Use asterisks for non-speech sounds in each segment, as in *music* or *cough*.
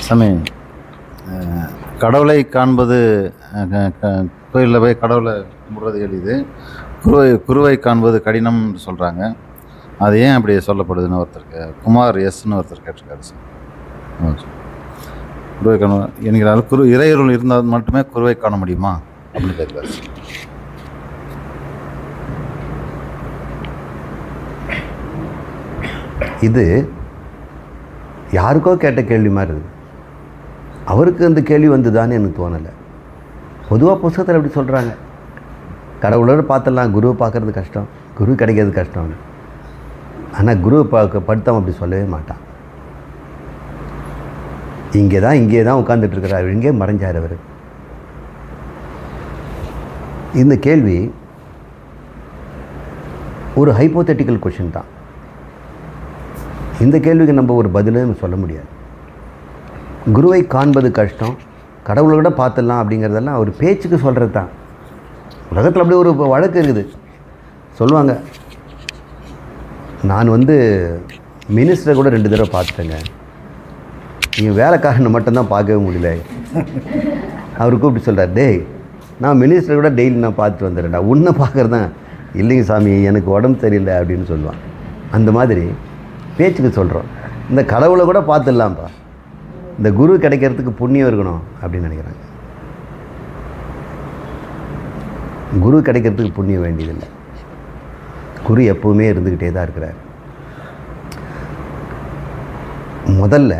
சாமி கடவுளை காண்பது க- கோயிலில் போய் கடவுளை கும்பிட்றது எளிது. குருவை குருவை காண்பது கடினம்னு சொல்கிறாங்க அது ஏன் அப்படி சொல்லப்படுதுன்னு ஒருத்தருக்கு குமார் எஸ்ன்னு ஒருத்தர் கேட்டிருக்காரு சார் ஓகே குருவை காண என்கிறால் குரு இறையருள் இருந்தால் மட்டுமே குருவை காண முடியுமா? அப்படின்னு கேட்குறாரு இது யாருக்கோ கேட்ட கேள்வி மாதிரி இருக்குது. அவருக்கு அந்த கேள்வி வந்துதான்னு எனக்கு தோணலை. பொதுவாக புஸ்தகத்தில் எப்படி சொல்கிறாங்க. கடவுளோடு பார்த்துடலாம் குருவை பார்க்கறது கஷ்டம் குரு கிடைக்கிறது கஷ்டம்னு. ஆனால் குருவை பார்க்க படுத்தவன் அப்படி சொல்லவே மாட்டான். இங்கே தான் இங்கே தான் உட்காந்துட்டு இருக்கிறார். இங்கே மறைஞ்சார் அவர். இந்த கேள்வி ஒரு ஹைப்போதெட்டிக்கல் கொஷின் தான். இந்த கேள்விக்கு நம்ம ஒரு பதிலே சொல்ல முடியாது. குருவை காண்பது கஷ்டம் கடவுளை கூட பார்த்துடலாம் அப்படிங்கிறதெல்லாம் ஒரு பேச்சுக்கு சொல்கிறது தான். உலகத்தில் அப்படி ஒரு வழக்கு இருக்குது. சொல்லுவாங்க நான் வந்து மினிஸ்டரை கூட ரெண்டு தடவை பார்த்துட்டேங்க நீங்கள் வேலைக்காரனை மட்டும்தான் பார்க்கவே முடியல. அவர் கூப்பிட்டு சொல்கிறார் டேய் நான் மினிஸ்டரை கூட டெய்லி நான் பார்த்துட்டு வந்துடுறேன்டா. உன்னை பார்க்குறதான் இல்லைங்க சாமி எனக்கு உடம்பு சரியில்லை அப்படின்னு சொல்லுவான். அந்த மாதிரி பேச்சுக்கு சொல்கிறோம் இந்த கடவுளை கூட பார்த்துடலாம்ப்பா. இந்த குரு கிடைக்கிறதுக்கு புண்ணியம் இருக்கணும் அப்படின்னு நினைக்கிறாங்க. குரு கிடைக்கிறதுக்கு புண்ணியம் வேண்டியதில்லை. குரு எப்பவுமே இருந்துக்கிட்டே தான் இருக்கிறார். முதல்ல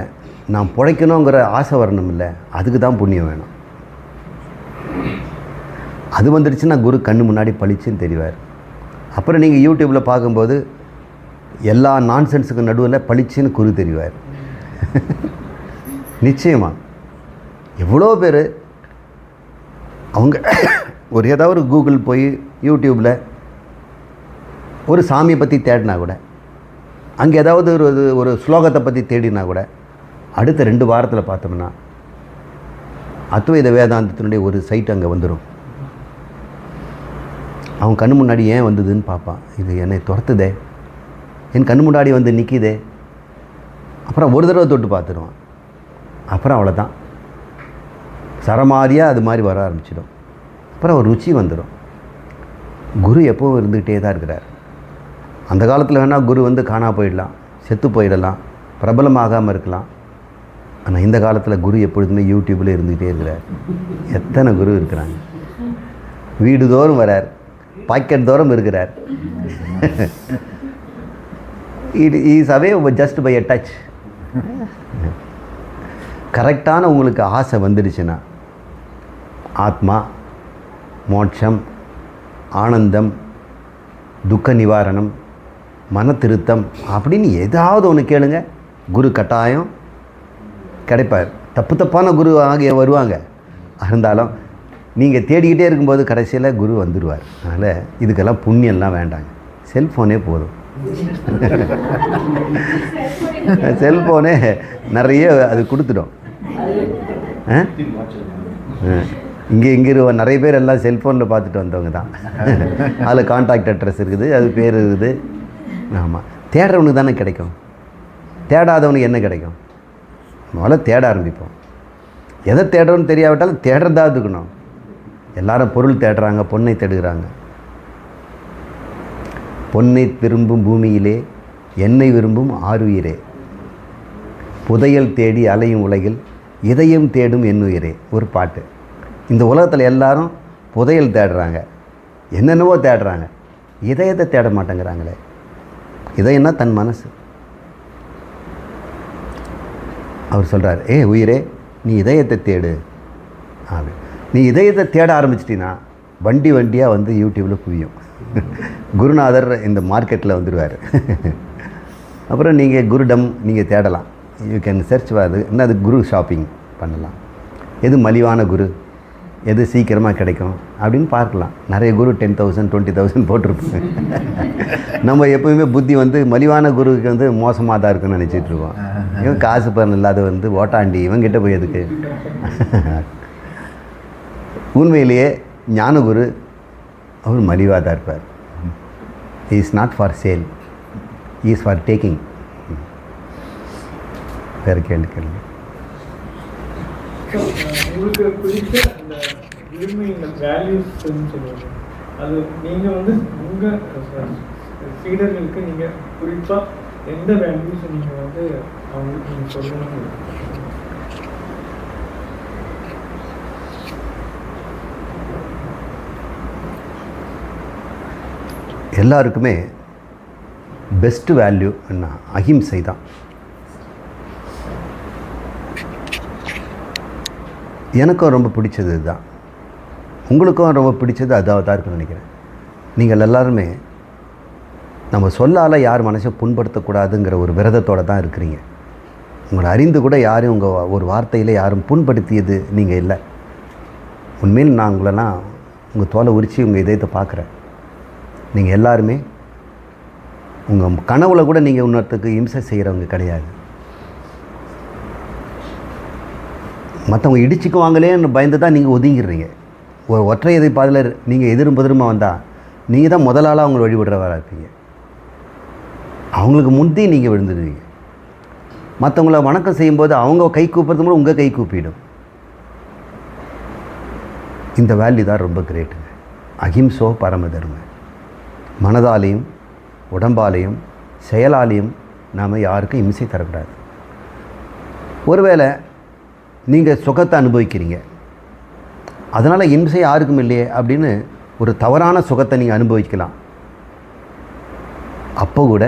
நான் பிழைக்கணுங்கிற ஆசை வரணும் இல்லை அதுக்கு தான் புண்ணியம் வேணும். அது வந்துடுச்சுன்னா குரு கண்ணு முன்னாடி பளிச்சுன்னு தெரிவார். அப்புறம் நீங்கள் யூடியூப்பில் பார்க்கும்போது எல்லா நான்சென்ஸுக்கு நடுவில் பளிச்சுன்னு குரு தெரிவார். *laughs* நிச்சயமாக எவ்வளோ பேர் அவங்க *coughs* ஒரு ஏதாவது ஒரு கூகுள் போய் யூடியூப்பில் ஒரு சாமியை பற்றி தேடினா கூட அங்கே ஏதாவது ஒரு ஒரு ஸ்லோகத்தை பற்றி தேடினா கூட அடுத்த ரெண்டு வாரத்தில் பார்த்தோம்னா அத்வைத வேதாந்தத்தினுடைய ஒரு சைட் அங்கே வந்துடும் அவன் கண் முன்னாடி ஏன் வந்ததுன்னு பார்ப்பான். இது என்னை துரத்துதே. என் கண் முன்னாடி வந்து நிற்கிதே அப்புறம் ஒரு தடவை தொட்டு பார்த்துருவான் அப்புறம் அவ்வளோதான் சரமாரியாக அது மாதிரி வர ஆரம்பிச்சிடும். அப்புறம் ஒரு ருச்சி வந்துடும். குரு எப்போவும் இருந்துக்கிட்டே தான் இருக்கிறார். அந்த காலத்தில் வேணால் குரு வந்து காணா போயிடலாம் செத்து போயிடலாம் பிரபலமாகாமல் இருக்கலாம். ஆனால் இந்த காலத்தில் குரு எப்பொழுதுமே யூடியூப்பில் இருந்துக்கிட்டே இருக்கிறார். எத்தனை குரு இருக்கிறாங்க? வீடு தோறும் வரார். பாக்கெட் தோறும் இருக்கிறார். It is away just by a touch கரெக்டான உங்களுக்கு ஆசை வந்துடுச்சுன்னா ஆத்மா மோட்சம் ஆனந்தம் துக்க நிவாரணம் மன திருத்தம் அப்படின்னு ஏதாவது ஒன்று கேளுங்க. குரு கட்டாயம் கிடைப்பார். தப்பு தப்பான குரு ஆகிய வருவாங்க. இருந்தாலும் நீங்கள் தேடிக்கிட்டே இருக்கும்போது கடைசியில் குரு வந்துடுவார் அதனால் இதுக்கெல்லாம் புண்ணியம்லாம் வேண்டாங்க. செல்ஃபோனே போதும். *laughs* செல்ஃபோனே நிறைய அது கொடுத்துடும். இங்கே இங்கே நிறைய பேர் எல்லாம் செல்ஃபோனில் பார்த்துட்டு வந்தவங்க தான். அதில் காண்டாக்ட் அட்ரஸ் இருக்குது அது பேர் இருக்குது. ஆமாம் தேடுறவனுக்கு தானே கிடைக்கும். தேடாதவனுக்கு என்ன கிடைக்கும்? முதல்ல தேட ஆரம்பிப்போம். எதை தேடுறோன்னு தெரியாவிட்டாலும் தேடுறதா இருக்கணும் எல்லாரும் பொருள் தேடுறாங்க பொண்ணை தேடுகிறாங்க. பொன்னை விரும்பும் பூமியிலே என்னை விரும்பும் ஆறுயிரே. புதையல் தேடி அலையும் உலகில் இதயம் தேடும் என்னுயிரே. ஒரு பாட்டு. இந்த உலகத்தில் எல்லாரும் புதையல் தேடுறாங்க. என்னென்னவோ தேடுறாங்க. இதயத்தை தேட மாட்டேங்கிறாங்களே. இதயம்னா தன் மனசு. அவர் சொல்கிறார் ஏ உயிரே நீ இதயத்தை தேடு. அப்படி நீ இதயத்தை தேட ஆரம்பிச்சிட்டினா வண்டி வண்டியாக வந்து யூடியூப்பில் குவியும். குருநாதர் இந்த மார்க்கெட்டில் வந்துடுவார் அப்புறம் நீங்கள் குருடம் நீங்கள் தேடலாம். யூ கேன் சர்ச் வருது என்ன அது குரு ஷாப்பிங் பண்ணலாம். எது மலிவான குரு? எது சீக்கிரமாக கிடைக்கும்? அப்படின்னு பார்க்கலாம். நிறைய குரு டென் தௌசண்ட் டுவெண்ட்டி தௌசண்ட் போட்டிருப்பாங்க. நம்ம எப்போயுமே புத்தி வந்து மலிவான குருவுக்கு வந்து மோசமாக தான் இருக்குன்னு நினச்சிட்டு இருக்கோம் இவன் காசு பணம் இல்லாத வந்து ஓட்டாண்டி இவன் கிட்டே போய் எதுக்கு? உண்மையிலேயே ஞானகுரு அவர் மலிவாக தான் இருப்பார். Is not for sale is for taking வேறு கேள்வி கேள்வி So, அஹ், அந்த விரும்பி இந்த சொல்லுவாங்க. அது நீங்கள் வந்து உங்கள் சீடர்களுக்கு நீங்கள் குறிப்பாக எந்த வேல்யூஸ் நீங்க வந்து அவங்களுக்கு நீங்க சொல்லணும்? எல்லாருக்குமே பெஸ்ட்டு வேல்யூ என்ன? அஹிம்சை தான். எனக்கும் ரொம்ப பிடிச்சது இதுதான். உங்களுக்கும் ரொம்ப பிடிச்சது அதாக தான் இருக்குன்னு நினைக்கிறேன். நீங்கள் எல்லாருமே நம்ம சொல்லால் யார் மனசை புண்படுத்தக்கூடாதுங்கிற ஒரு விரதத்தோடு தான் இருக்கிறீங்க. உங்களை அறிந்து கூட யாரும் உங்கள் ஒரு வார்த்தையில் யாரும் புண்படுத்தியது நீங்கள் இல்லை. உண்மையில் நான் உங்களெல்லாம் உங்கள் தோலை உரித்து உங்கள் இதயத்தை பார்க்குறேன். நீங்கள் எல்லாருமே உங்கள் கனவுல கூட நீங்கள் இன்னொருத்தருக்கு இம்சை செய்கிறவங்க கிடையாது. மற்றவங்க இடிச்சுக்குவாங்களேன்னு பயந்து தான் நீங்கள் ஒதுங்கிடுறீங்க. ஒரு ஒற்றை எதை பாதையில் நீங்கள் எதிரும் பதிருமா வந்தால் நீங்கள் தான் முதலாளாக அவங்களை வழிபடுறவராக இருப்பீங்க. அவங்களுக்கு முந்தி நீங்கள் விழுந்துடுவீங்க. மற்றவங்கள வணக்கம் செய்யும்போது அவங்க கை கூப்பிட்றது கூட உங்கள் கை கூப்பிடும். இந்த வேல்யூ தான் ரொம்ப கிரேட்டுங்க. அஹிம்சோ பரமதர்மை மனதாலையும் உடம்பாலையும் செயலாலையும் நாம் யாருக்கும் இம்சை தரக்கூடாது. ஒருவேளை நீங்கள் சுகத்தை அனுபவிக்கிறீங்க. அதனால் இம்சை யாருக்கும் இல்லையே அப்படின்னு ஒரு தவறான சுகத்தை நீங்கள் அனுபவிக்கலாம். அப்போ கூட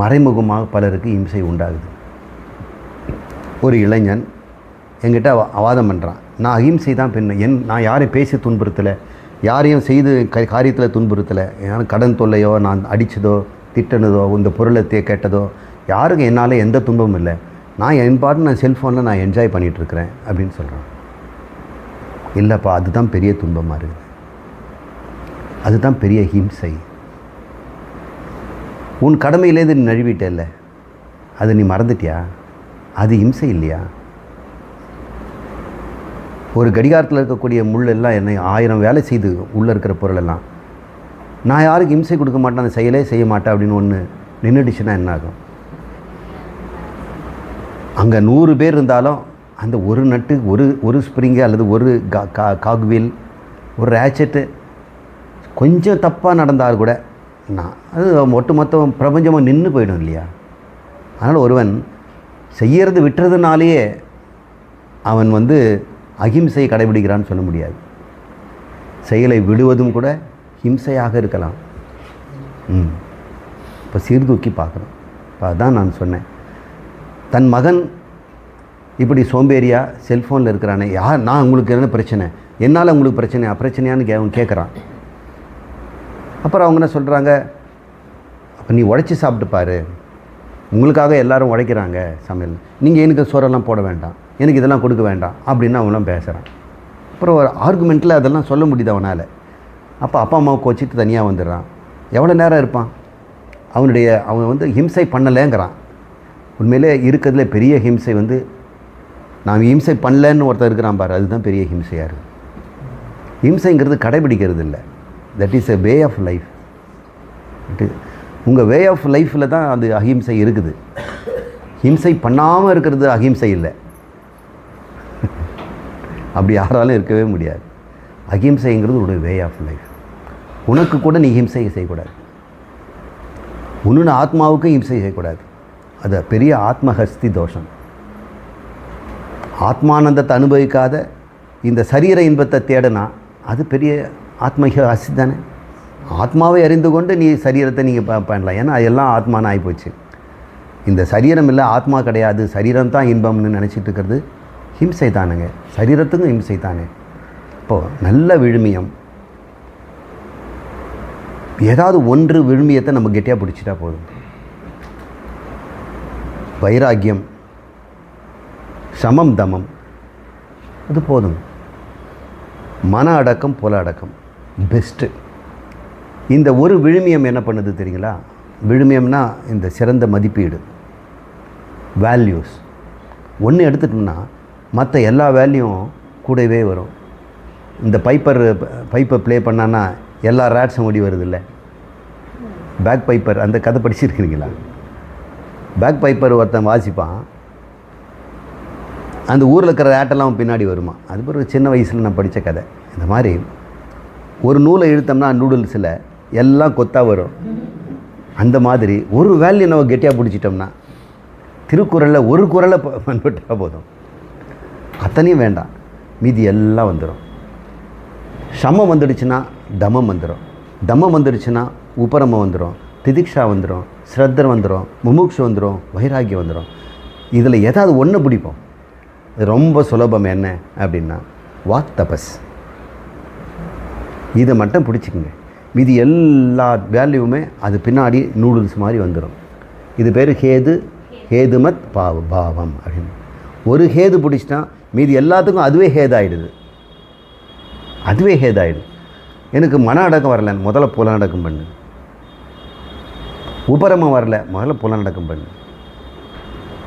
மறைமுகமாக பலருக்கு இம்சை உண்டாகுது. ஒரு இளைஞன் என்கிட்ட அவாதம் பண்ணுறான் நான் அகிம்சை தான் பெண் என் நான் யாரையும் பேசி துன்புறுத்தலை. யாரையும் செய்து க காரியத்தில் துன்புறுத்தலை. யாரும் கடன் தொல்லையோ நான் அடித்ததோ திட்டினதோ இந்த பொருளை தே கேட்டதோ யாருக்கும் என்னால் எந்த துன்பமும் இல்லை. நான் என் பாட்டு நான் செல்ஃபோனில் நான் என்ஜாய் பண்ணிகிட்ருக்கிறேன் அப்படின்னு சொல்கிறான் இல்லைப்பா அதுதான் பெரிய துன்பமாக இருக்குது. அதுதான் பெரிய ஹிம்சை. உன் கடமையிலேருந்து நீ நழுவிட்டல்ல. அது நீ மறந்துட்டியா? அது இம்சை இல்லையா? ஒரு கடிகாரத்தில் இருக்கக்கூடிய முள் எல்லாம் என்னை ஆயிரம் வேலை செய்து உள்ளே இருக்கிற பொருளெல்லாம். நான் யாருக்கு இம்சை கொடுக்க மாட்டேன் அந்த செயலே செய்ய மாட்டேன் அப்படின்னு ஒன்று நின்றுடுச்சுன்னா என்ன ஆகும் அங்கே நூறு பேர் இருந்தாலும் அந்த ஒரு நட்டு ஒரு ஒரு ஸ்ப்ரிங்கு அல்லது ஒரு கா கா காக்வீல் ஒரு ரேச்செட்டு கொஞ்சம் தப்பாக நடந்தால் கூட நான் அது ஒட்டுமொத்த பிரபஞ்சமாக நின்று போயிடும் இல்லையா? அதனால் ஒருவன் செய்யறது விட்டுறதுனாலேயே அவன் வந்து அகிம்சையை கடைபிடிக்கிறான்னு சொல்ல முடியாது. செயலை விடுவதும் கூட ஹிம்சையாக இருக்கலாம். ம். இப்போ சீர்தூக்கி பார்க்குறோம் இப்போ அதான் நான் சொன்னேன். தன் மகன் இப்படி சோம்பேறியா செல்ஃபோனில் இருக்கிறானே யார் நான் உங்களுக்கு என்ன பிரச்சனை? என்னால் உங்களுக்கு பிரச்சனையா பிரச்சனையான்னு கே அவன் கேட்குறான். அப்புறம் அவங்க என்ன சொல்கிறாங்க அப்போ நீ உழைச்சி சாப்பிட்டு பாரு. உங்களுக்காக எல்லோரும் உழைக்கிறாங்க சமையல். நீங்கள் எனக்கு சோறெல்லாம் போட வேண்டாம். எனக்கு இதெல்லாம் கொடுக்க வேண்டாம் அப்படின்னு அவன்லாம் பேசுகிறான் அப்புறம் ஒரு ஆர்குமெண்ட்டில் அதெல்லாம் சொல்ல முடியுது அவனால். அப்போ அப்பா அம்மாவை கோச்சிட்டு தனியாக வந்துடுறான். எவ்வளோ நேரம் இருப்பான்? அவனுடைய அவன் வந்து ஹிம்சை பண்ணலைங்கிறான். உண்மையிலே இருக்கிறதுல பெரிய ஹிம்சை வந்து நான் ஹிம்சை பண்ணலன்னு ஒருத்தர் இருக்கிறான் பாரு அதுதான் பெரிய ஹிம்சையாக இருக்குது ஹிம்சைங்கிறது கடைபிடிக்கிறது இல்லை. That is a way of life உங்கள் வே ஆஃப் லைஃப்பில் தான் அது அஹிம்சை இருக்குது. ஹிம்சை பண்ணாமல் இருக்கிறது அஹிம்சை இல்லை. அப்படி யாராலும் இருக்கவே முடியாது. அகிம்சைங்கிறது ஒரு வே ஆஃப் லைஃப் உனக்கு கூட நீ ஹிம்சை செய்யக்கூடாது. உன்னு ஆத்மாவுக்கும் ஹிம்சை செய்யக்கூடாது. அது பெரிய ஆத்மஹஸ்தி தோஷம். ஆத்மானந்தத்தை அனுபவிக்காத இந்த சரீர இன்பத்தை தேடனா அது பெரிய ஆத்மக ஹஸ்தி தானே? ஆத்மாவை அறிந்து கொண்டு நீ சரீரத்தை நீங்கள் ப பண்ணலாம். ஏன்னா அதெல்லாம் ஆத்மான்னு ஆகிப்போச்சு இந்த சரீரம் இல்லை ஆத்மா கிடையாது. சரீரம் தான் இன்பம்னு நினச்சிட்டு இருக்கிறது. ஹிம்சை தானுங்க. சரீரத்துக்கும் ஹிம்சை தானே. இப்போது நல்ல விழுமியம். ஏதாவது ஒன்று விழுமியத்தை நம்ம கெட்டியாக பிடிச்சிட்டா போதும். வைராக்கியம் சமம் தமம் அது போதும். மன அடக்கம் புல அடக்கம் பெஸ்ட்டு இந்த ஒரு விழுமியம் என்ன பண்ணுது தெரியுங்களா? விழுமியம்னா இந்த சிறந்த மதிப்பீடு. வேல்யூஸ் ஒன்று எடுத்துட்டோம்னா மற்ற எல்லா வேல்யூவும் கூடவே வரும். இந்த பைப்பர் பைப்பை ப்ளே பண்ணான்னா எல்லா ரேட்ஸும் ஓடி வருது இல்லை? பேக் பைப்பர் அந்த கதை படிச்சிருக்கிறீங்களா பேக் பைப்பர் ஒருத்தன் வாசிப்பான். அந்த ஊரில் இருக்கிற ஆட்டெல்லாம் அவன் பின்னாடி வருமா? அது ஒரு சின்ன வயசில் நான் படித்த கதை. இந்த மாதிரி ஒரு நூலை இழுத்தோம்னா நூடுல்ஸில் எல்லாம் கொத்தாக வரும். அந்த மாதிரி ஒரு வேல்யூ நம்ம கெட்டியாக பிடிச்சிட்டோம்னா திருக்குறளில் ஒரு குறளை பண்பட்டால் *laughs* போதும். அத்தனையும் வேண்டாம். மீதி எல்லாம் வந்துடும் சமம் வந்துடுச்சுன்னா தமம் வந்துடும் தமம் வந்துடுச்சுன்னா உபரமம் வந்துடும் திதிக்ஷா வந்துடும் ஸ்ரத்தர் வந்துடும் முமுக்ஷு வந்துடும் வைராகியம் வந்துடும் இதில் ஏதாவது ஒன்று பிடிப்போம். இது ரொம்ப சுலபம் என்ன அப்படின்னா வாக் தபஸ். இதை மட்டும் பிடிச்சிக்கங்க. மீதி எல்லா வேல்யூவுமே அது பின்னாடி நூடுல்ஸ் மாதிரி வந்துடும் இது பேர் ஹேது. ஹேதுமத் பாவ பாவம் அப்படின்னு. ஒரு ஹேது பிடிச்சிட்டா மீதி எல்லாத்துக்கும் அதுவே ஹேதாயிடுது. அதுவே ஹேதாயிடுது. எனக்கு மன அடக்கம் வரல முதல்ல புலனடக்கம் பண்ணு. உபரமம் வரல முதல்ல புலனடக்கம் பண்ணு.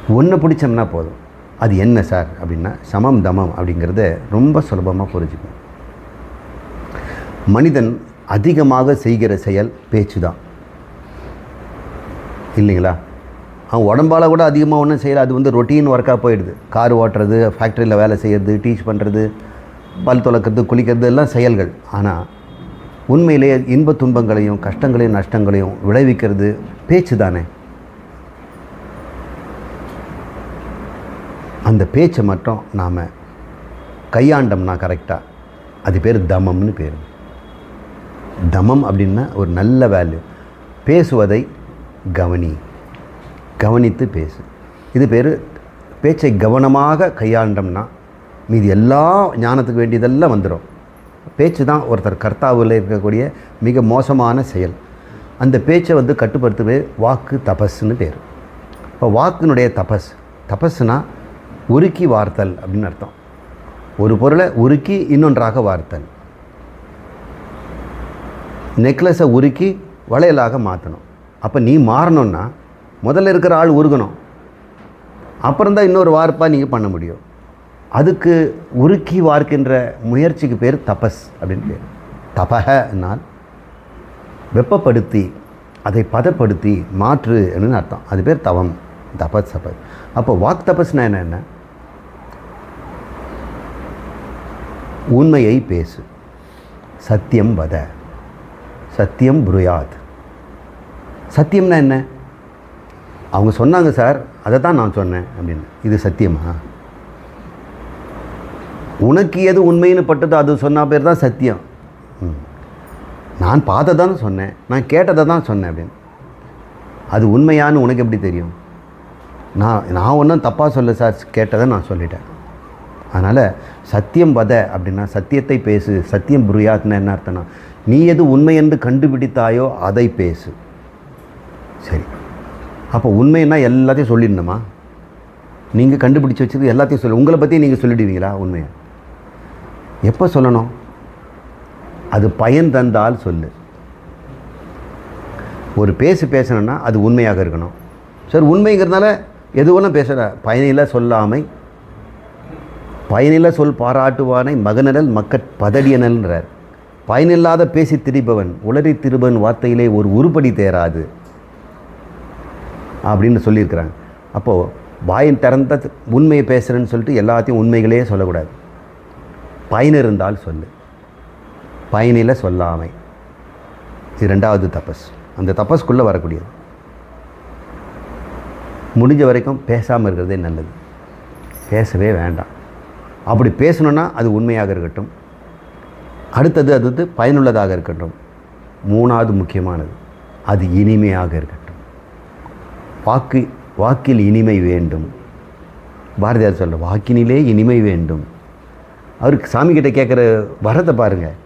ஒன்று பிடிச்சோம்னா போதும். அது என்ன சார் அப்படின்னா சமம் தமம் அப்படிங்கிறத ரொம்ப சுலபமாக புரிஞ்சுக்கணும். மனிதன் அதிகமாக செய்கிற செயல் பேச்சு தான் இல்லைங்களா? அவன் உடம்பால் கூட அதிகமாக ஒன்றும் செய்யலை. அது வந்து ரொட்டீன் ஒர்க்காக போயிடுது. கார் ஓட்டுறது ஃபேக்ட்ரியில் வேலை செய்கிறது டீச் பண்ணுறது பல் துலக்கிறது குளிக்கிறது எல்லாம் செயல்கள். ஆனால் உண்மையிலேயே இன்ப துன்பங்களையும் கஷ்டங்களையும் நஷ்டங்களையும் விளைவிக்கிறது பேச்சு தானே? அந்த பேச்சை மட்டும் நாம் கையாண்டோம்னா கரெக்டாக அது பேர் தமம்னு பேர். தமம் அப்படின்னா ஒரு நல்ல வேல்யூ பேசுவதை கவனி. கவனித்து பேசு. இது பேர் பேச்சை கவனமாக கையாண்டோம்னா மீதி எல்லா ஞானத்துக்கு வேண்டியதெல்லாம் வந்துடும் பேச்சு தான் ஒருத்தர் கர்த்தாவில் இருக்கக்கூடிய மிக மோசமான செயல். அந்த பேச்சை வந்து கட்டுப்படுத்துவே வாக்கு தபஸ்ன்னு பேர். இப்போ வாக்கினுடைய தபஸ் தபஸ்னா உருக்கி வார்த்தல் அப்படின்னு அர்த்தம். ஒரு பொருளை உருக்கி இன்னொன்றாக வார்த்தல். நெக்லஸை உருக்கி வளையலாக மாற்றணும் அப்போ நீ மாறணும்னா முதல்ல இருக்கிற ஆள் உருகணும். அப்புறம் தான் இன்னொரு வார்ப்பாக நீங்கள் பண்ண முடியும். அதுக்கு உருக்கி வார்க்கின்ற முயற்சிக்கு பேர் தபஸ் அப்படின்னு பேர். தபகனால் வெப்பப்படுத்தி அதை பதப்படுத்தி மாற்று அப்படின்னு அர்த்தம். அது பேர் தவம் தபஸ் தபஸ். அப்போ வாக் தபஸ்னா என்ன என்ன? உண்மையை பேசு. சத்தியம் வத. சத்தியம் புருயாத். சத்தியம்னா என்ன? அவங்க சொன்னாங்க சார் அதை தான் நான் சொன்னேன் அப்படின்னு. இது சத்தியமா? உனக்கு எது உண்மைன்னு பட்டதோ அது சொன்ன பேர் தான் சத்தியம். ம். நான் பார்த்ததை தான் சொன்னேன் நான் கேட்டதை தான் சொன்னேன் அப்படின்னு. அது உண்மையான்னு உனக்கு எப்படி தெரியும்? நான் நான் ஒன்றும் தப்பாக சொல்ல சார் கேட்டதை நான் சொல்லிட்டேன். அதனால் சத்தியம் வத அப்படின்னா சத்தியத்தை பேசு சத்தியம் புரியாதுன்னு என்ன அர்த்தம்னா நீ எது உண்மை என்று கண்டுபிடித்தாயோ அதை பேசு. சரி. அப்போ உண்மைன்னா எல்லாத்தையும் சொல்லிடணுமா? நீங்கள் கண்டுபிடிச்சி வச்சது எல்லாத்தையும் சொல்லு. உங்களை பற்றி நீங்கள் சொல்லிடுவீங்களா உண்மையை? எப்போ சொல்லணும்? அது பயன் தந்தால் சொல்லு. ஒரு பேசு பேசணும்னா அது உண்மையாக இருக்கணும். சார் உண்மைங்கிறதுனால எது பேசுகிற பயனில சொல்லாமை பயனில சொல் பாராட்டுவானை மகனடல் மக்கட் பதடியனல்ன்றார். பயனில்லாத பேசி திரிபவன் உளறி திருபவன் வார்த்தையிலே ஒரு உருப்படி தேராது. அப்படின்னு சொல்லியிருக்கிறாங்க. அப்போது வாயின் திறந்த உண்மையை பேசுகிறேன்னு சொல்லிட்டு எல்லாத்தையும் உண்மைகளே சொல்லக்கூடாது. பயன் இருந்தால் சொல்லு. பயனில் சொல்லாமை. இது ரெண்டாவது தபஸ். அந்த தபஸ்க்குள்ளே வரக்கூடியது. முடிஞ்ச வரைக்கும் பேசாமல் இருக்கிறதே நல்லது. பேசவே வேண்டாம். அப்படி பேசணுன்னா அது உண்மையாக இருக்கட்டும். அடுத்தது அது பயனுள்ளதாக இருக்கட்டும். மூணாவது முக்கியமானது. அது இனிமையாக இருக்கட்டும். வாக்கு வாக்கில் இனிமை வேண்டும். பாரதியார் சொல்கிற வாக்கினிலே இனிமை வேண்டும். அவருக்கு சாமி கேட்குற வரத்தை பாருங்கள்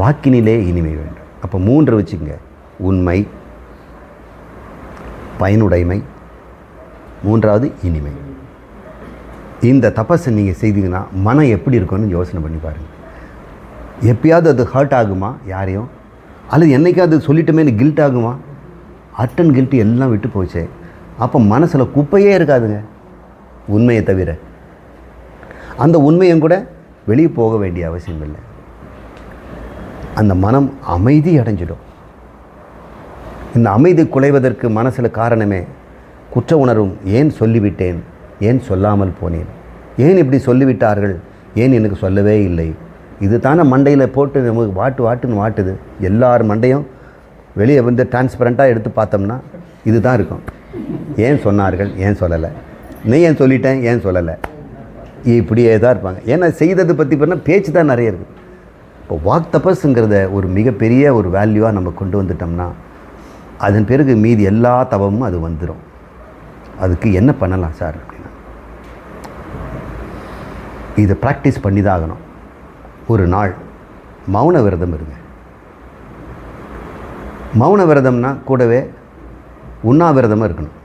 வாக்கினிலே இனிமை வேண்டும். அப்போ மூன்று வச்சுங்க உண்மை பயனுடைமை மூன்றாவது இனிமை. இந்த தபஸை நீங்கள் செய்தீங்கன்னா மனம் எப்படி இருக்கும்னு யோசனை பண்ணி பாருங்கள் எப்பயாவது அது ஹர்ட் ஆகுமா? யாரையும்? அல்லது என்றைக்காவது சொல்லிட்டோமேனு கில்ட் ஆகுமா? ஹர்ட் அண்ட் கில்ட்டு எல்லாம் விட்டு போச்சு. அப்போ மனசில் குப்பையே இருக்காதுங்க. உண்மையை தவிர. அந்த உண்மையும் கூட வெளியே போக வேண்டிய அவசியம் இல்லை. அந்த மனம் அமைதி அடைஞ்சிடும். இந்த அமைதி குலைவதற்கு மனசில் காரணமே குற்ற உணர்வும் ஏன் சொல்லிவிட்டேன் ஏன் சொல்லாமல் போனேன்? ஏன் இப்படி சொல்லிவிட்டார்கள்? ஏன் எனக்கு சொல்லவே இல்லை? இது தானே மண்டையில் போட்டு நமக்கு வாட்டு வாட்டுன்னு வாட்டுது. எல்லார் மண்டையும் வெளியே வந்து டிரான்ஸ்பரண்ட்டாக எடுத்து பார்த்தோம்னா இது தான் இருக்கும். ஏன் சொன்னார்கள்? ஏன் சொல்லலை? நீ ஏன் சொல்லிட்டேன்? ஏன் சொல்லலை? இப்படியே தான் இருப்பாங்க. ஏன்னா செய்தது பற்றி பண்ணால் பேச்சு தான் நிறைய இருக்குது இப்போ வாக் தபஸுங்கிறத ஒரு மிகப்பெரிய ஒரு வேல்யூவாக நம்ம கொண்டு வந்துட்டோம்னா அதன் பிறகு மீதி எல்லா தவமும் அது வந்துடும் அதுக்கு என்ன பண்ணலாம் சார் அப்படின்னா? இதை ப்ராக்டிஸ் பண்ணி தான் ஆகணும். ஒரு நாள் மௌன விரதம் இருங்க. மௌன விரதம்னா கூடவே உண்ணாவிரதமும் இருக்கணும்.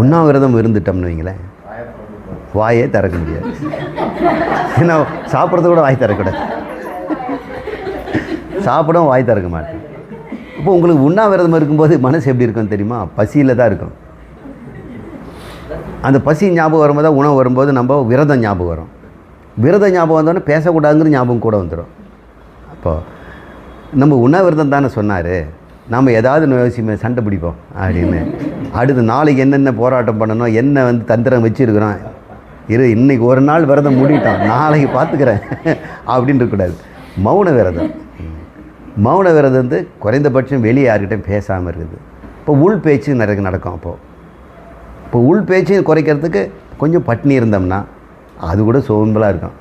உண்ணாவிரதம் இருந்துட்டோம்னு வைங்களேன். வாயே திறக்க முடியாது. ஏன்னா சாப்பிட்றது கூட வாய் திறக்கூடாது சாப்பிடவும் வாய் திறக்க மாட்டேன். இப்போ உங்களுக்கு உண்ணாவிரதம் இருக்கும்போது மனசு எப்படி இருக்கும் தெரியுமா? பசியில் தான் இருக்கும். அந்த பசி ஞாபகம் வரும்போது தான் உணவு வரும்போது நம்ம விரதம் ஞாபகம் வரும். விரதம் ஞாபகம் வந்தோடனே பேசக்கூடாதுங்கிற ஞாபகம் கூட வந்துடும் அப்போது நம்ம உண்ணாவிரதம் தானே சொன்னார். நாம் ஏதாவது யோசிமே சண்டை பிடிப்போம் அப்படின்னு. அடுத்து நாளைக்கு என்னென்ன போராட்டம் பண்ணணும் என்ன வந்து தந்திரம் வச்சுருக்குறோம். இரு இன்னைக்கு ஒரு நாள் விரதம் முடிட்டோம் நாளைக்கு பார்த்துக்கிறேன் அப்படின்னு இருக்கக்கூடாது. மௌன விரதம். மௌன விரதம் வந்து குறைந்தபட்சம் வெளியே யார்கிட்டையும் பேசாமல் இருக்குது. இப்போ உள் பேச்சு நிறைய நடக்கும் அப்போது இப்போ உள் பேச்சு குறைக்கிறதுக்கு கொஞ்சம் பட்னி இருந்தோம்னா அது கூட சோம்பலாக இருக்கும்.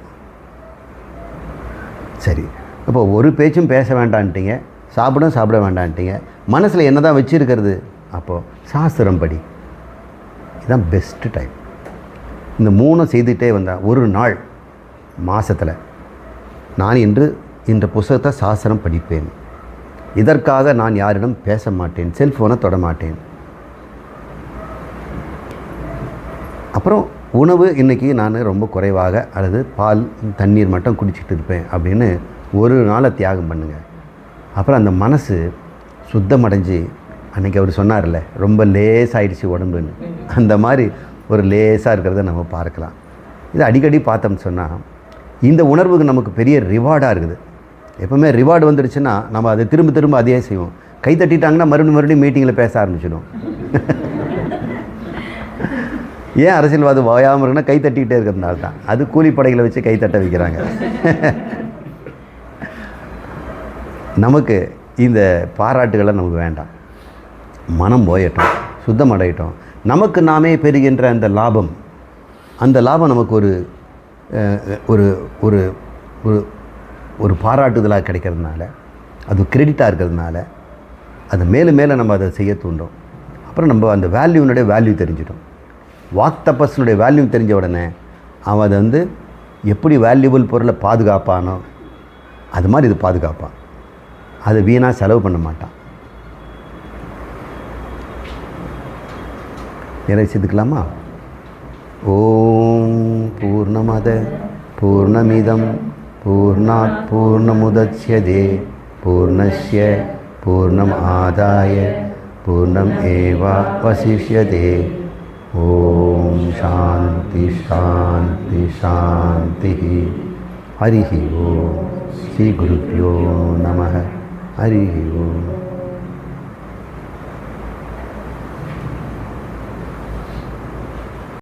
சரி. இப்போ ஒரு பேச்சும் பேச வேண்டான்ட்டீங்க சாப்பிடும் சாப்பிட வேண்டான்ட்டீங்க. மனசில் என்ன தான் வச்சுருக்கிறது? அப்போது சாஸ்திரம் படி. இதுதான் பெஸ்ட்டு டைம் இந்த மூணும் செய்துகிட்டே வந்தால் ஒரு நாள் மாதத்தில் நான் இன்று இந்த புஸ்தகத்தை சாஸ்திரம் படிப்பேன். இதற்காக நான் யாரிடம் பேச மாட்டேன் செல்ஃபோனை தொட மாட்டேன். அப்புறம் உணவு இன்றைக்கி நான் ரொம்ப குறைவாக அல்லது பால் தண்ணீர் மட்டும் குடிச்சிட்டு இருப்பேன் அப்படின்னு ஒரு நாளை தியாகம் பண்ணுங்கள் அப்புறம் அந்த மனசு சுத்தமடைஞ்சு அன்றைக்கி அவர் சொன்னார்ல ரொம்ப லேசாகிடுச்சு உடம்புன்னு. அந்த மாதிரி ஒரு லேசாக இருக்கிறத நம்ம பார்க்கலாம். இது அடிக்கடி பார்த்தோம்னு சொன்னால் இந்த உணர்வுக்கு நமக்கு பெரிய ரிவார்டாக இருக்குது. எப்போவுமே ரிவார்டு வந்துடுச்சுன்னா நம்ம அதை திரும்ப திரும்ப அதே செய்வோம். கை தட்டிட்டாங்கன்னா மறுபடியும் மறுபடியும் மீட்டிங்கில் பேச ஆரம்பிச்சிடும் *laughs* ஏன் அரசியல்வாதம் ஓயாமல் இருக்குன்னா கை தட்டிக்கிட்டே இருக்கிறதுனால தான். அது கூலிப்படைகளை வச்சு கை தட்ட வைக்கிறாங்க. *laughs* நமக்கு இந்த பாராட்டுகளை நமக்கு வேண்டாம். மனம் போயட்டும் சுத்தம் அடையட்டும். நமக்கு நாமே பெறுகின்ற அந்த லாபம் அந்த லாபம் நமக்கு ஒரு ஒரு ஒரு ஒரு ஒரு பாராட்டுதலாக கிடைக்கிறதுனால அது கிரெடிட்டாக இருக்கிறதுனால அது மேலும் மேலே நம்ம அதை செய்ய தூண்டும். அப்புறம் நம்ம அந்த வேல்யூனுடைய வேல்யூ தெரிஞ்சிடும். வாக் தபஸினுடைய வேல்யூ தெரிஞ்ச உடனே அவன் அதை வந்து எப்படி வேல்யூபிள் பொருளை பாதுகாப்பானோ அது மாதிரி இது பாதுகாப்பான். அது வீணாக செலவு பண்ண மாட்டான். நிறைய சேர்த்துக்கலாமா ஓம் பூர்ணமத பூர்ணமிதம் பூர்ணாத் பூர்ணமுதட்சியதே பூர்ணஸ்ய பூர்ணம் ஆதாய பூர்ணம் ஏவா வசிஷ்யதே. ஓம் சாந்தி சாந்தி சாந்தி ஹரி ஓம். ஸ்ரீ குருப்பியோ நம. ஹரி ஓம்